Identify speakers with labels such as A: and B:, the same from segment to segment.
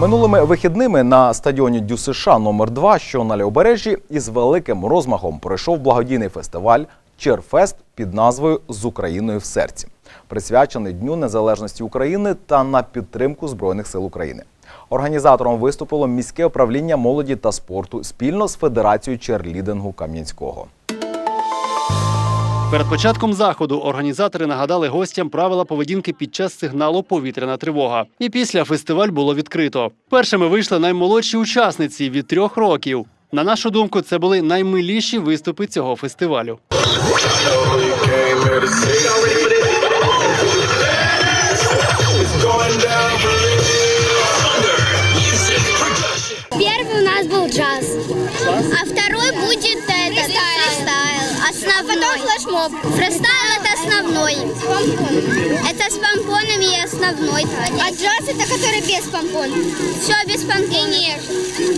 A: Минулими вихідними на стадіоні Дю США номер 2 що на Лівобережжі, із великим розмахом пройшов благодійний фестиваль Черфест під назвою З Україною в серці, присвячений Дню Незалежності України та на підтримку Збройних сил України. Організатором виступило міське управління молоді та спорту спільно з Федерацією черлідингу Кам'янського.
B: Перед початком заходу організатори нагадали гостям правила поведінки під час сигналу повітряна тривога. І після фестиваль було відкрито. Першими вийшли наймолодші учасниці від трьох років. На нашу думку, це були наймиліші виступи цього фестивалю.
C: Первый у потом флешмоб. Фристайл это основной. Это с помпонами и основной. А джаз это который без помпон. Все без помпон.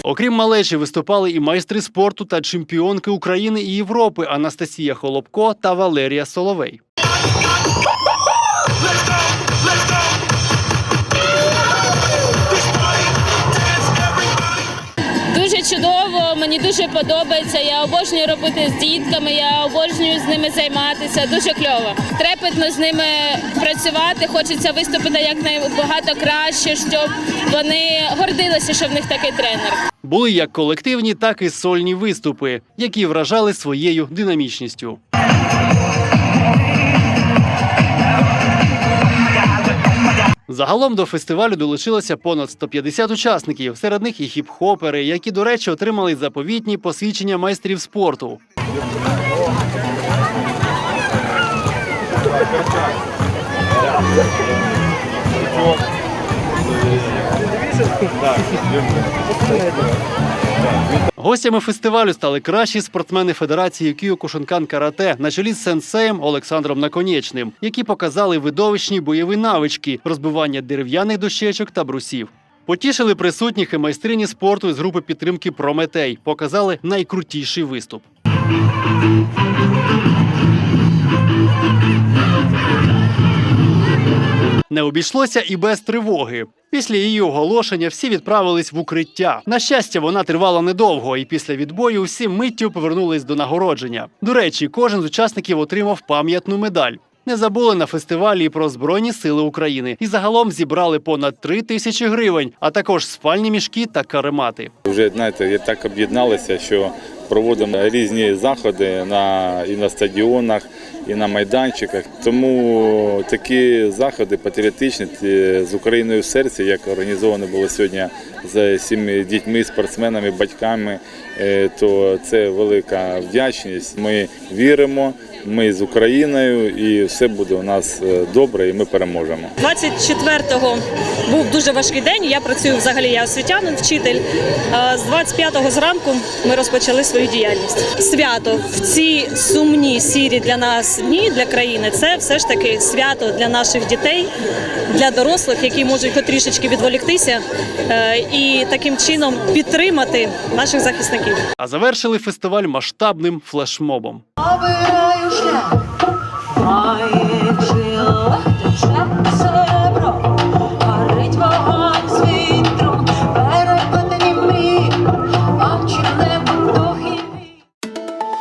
B: Окрім малечі, виступали і майстри спорту та чемпіонки України і Європи Анастасія Холопко та Валерія Соловей.
D: Мені дуже подобається. Я обожнюю робити з дітками, я обожнюю з ними займатися. Дуже кльово. Трепетно з ними працювати. Хочеться виступити якнайбагато краще, щоб вони гордилися, що в них такий тренер.
B: Були як колективні, так і сольні виступи, які вражали своєю динамічністю. Загалом до фестивалю долучилося понад 150 учасників. Серед них і хіп-хопери, які, до речі, отримали заповітні посвідчення майстрів спорту. Гостями фестивалю стали кращі спортсмени Федерації Кіокушинкан карате на чолі з сенсеєм Олександром Наконечним, які показали видовищні бойові навички розбивання дерев'яних дощечок та брусів. Потішили присутніх і майстрині спорту з групи підтримки Прометей. Показали найкрутіший виступ. Не обійшлося і без тривоги. Після її оголошення всі відправились в укриття. На щастя, вона тривала недовго, і після відбою всі миттю повернулись до нагородження. До речі, кожен з учасників отримав пам'ятну медаль. Не забули на фестивалі про Збройні Сили України і загалом зібрали понад три тисячі гривень, а також спальні мішки та каремати.
E: Вже знаєте, так об'єдналися, що проводимо різні заходи на і на стадіонах, і на майданчиках. Тому такі заходи патріотичні з Україною в серці, як організовано було сьогодні з всіми дітьми, спортсменами, батьками, е, то це велика вдячність. Ми віримо, ми з Україною, і все буде у нас е, добре, і ми переможемо.
F: 24-го був дуже важкий день. Я працюю взагалі, я освітянин, вчитель. З 25-го зранку ми розпочали свою діяльність. Свято в ці сумні сірі для нас дні для країни. Це все ж таки свято для наших дітей, для дорослих, які можуть хоч трішечки відволіктися е, і таким чином підтримати наших захисників.
B: А завершили фестиваль масштабним флешмобом.
G: Обираю шлях, маючи легким шансом.